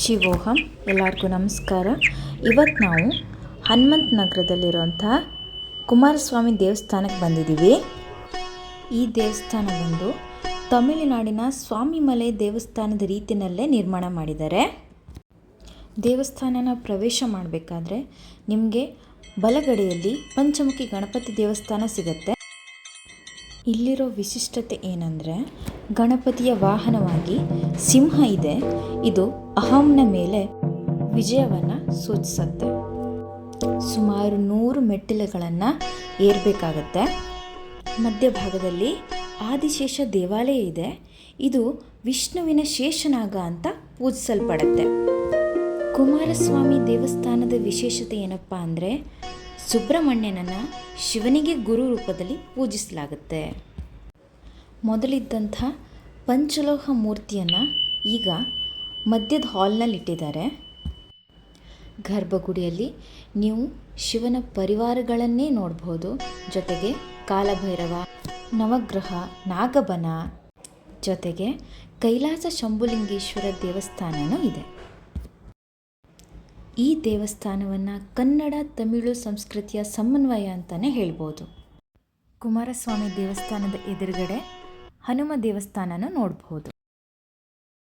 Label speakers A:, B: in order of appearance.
A: ಶಿವೋಹಂ, ಎಲ್ಲರಿಗೂ ನಮಸ್ಕಾರ. ಇವತ್ತು ನಾವು ಹನುಮಂತ ನಗರದಲ್ಲಿರುವಂಥ ಕುಮಾರಸ್ವಾಮಿ ದೇವಸ್ಥಾನಕ್ಕೆ ಬಂದಿದ್ದೀವಿ. ಈ ದೇವಸ್ಥಾನ ಬಂದು ತಮಿಳುನಾಡಿನ ಸ್ವಾಮಿಮಲೆ ದೇವಸ್ಥಾನದ ರೀತಿಯಲ್ಲೇ ನಿರ್ಮಾಣ ಮಾಡಿದ್ದಾರೆ. ದೇವಸ್ಥಾನನ ಪ್ರವೇಶ ಮಾಡಬೇಕಾದ್ರೆ ನಿಮಗೆ ಬಲಗಡೆಯಲ್ಲಿ ಪಂಚಮುಖಿ ಗಣಪತಿ ದೇವಸ್ಥಾನ ಸಿಗುತ್ತೆ. ಇಲ್ಲಿರೋ ವಿಶಿಷ್ಟತೆ ಏನಂದರೆ ಗಣಪತಿಯ ವಾಹನವಾಗಿ ಸಿಂಹ ಇದೆ. ಇದು ಅಹಂನ ಮೇಲೆ ವಿಜಯವನ್ನು ಸೂಚಿಸುತ್ತೆ. ಸುಮಾರು ನೂರು ಮೆಟ್ಟಿಲುಗಳನ್ನು ಏರ್ಬೇಕಾಗತ್ತೆ. ಮಧ್ಯಭಾಗದಲ್ಲಿ ಆದಿಶೇಷ ದೇವಾಲಯ ಇದೆ. ಇದು ವಿಷ್ಣುವಿನ ಶೇಷನಾಗ ಅಂತ ಪೂಜಿಸಲ್ಪಡುತ್ತೆ. ಕುಮಾರಸ್ವಾಮಿ ದೇವಸ್ಥಾನದ ವಿಶೇಷತೆ ಏನಪ್ಪ ಅಂದರೆ, ಸುಬ್ರಹ್ಮಣ್ಯನನ್ನು ಶಿವನಿಗೆ ಗುರು ರೂಪದಲ್ಲಿ ಪೂಜಿಸಲಾಗುತ್ತೆ. ಮೊದಲಿದ್ದಂಥ ಪಂಚಲೋಹ ಮೂರ್ತಿಯನ್ನು ಈಗ ಮಧ್ಯದ ಹಾಲ್ನಲ್ಲಿ ಇಟ್ಟಿದ್ದಾರೆ. ಗರ್ಭಗುಡಿಯಲ್ಲಿ ನೀವು ಶಿವನ ಪರಿವಾರಗಳನ್ನೇ ನೋಡ್ಬೋದು. ಜೊತೆಗೆ ಕಾಲಭೈರವ, ನವಗ್ರಹ, ನಾಗಬನ, ಜೊತೆಗೆ ಕೈಲಾಸ ಶಂಭುಲಿಂಗೇಶ್ವರ ದೇವಸ್ಥಾನನೂ ಇದೆ. ಈ ದೇವಸ್ಥಾನವನ್ನು ಕನ್ನಡ, ತಮಿಳು, ಸಂಸ್ಕೃತಿಯ ಸಮನ್ವಯ ಅಂತಲೇ ಹೇಳ್ಬೋದು. ಕುಮಾರಸ್ವಾಮಿ ದೇವಸ್ಥಾನದ ಎದುರುಗಡೆ ಹನುಮ ದೇವಸ್ಥಾನನ ನೋಡ್ಬೋದು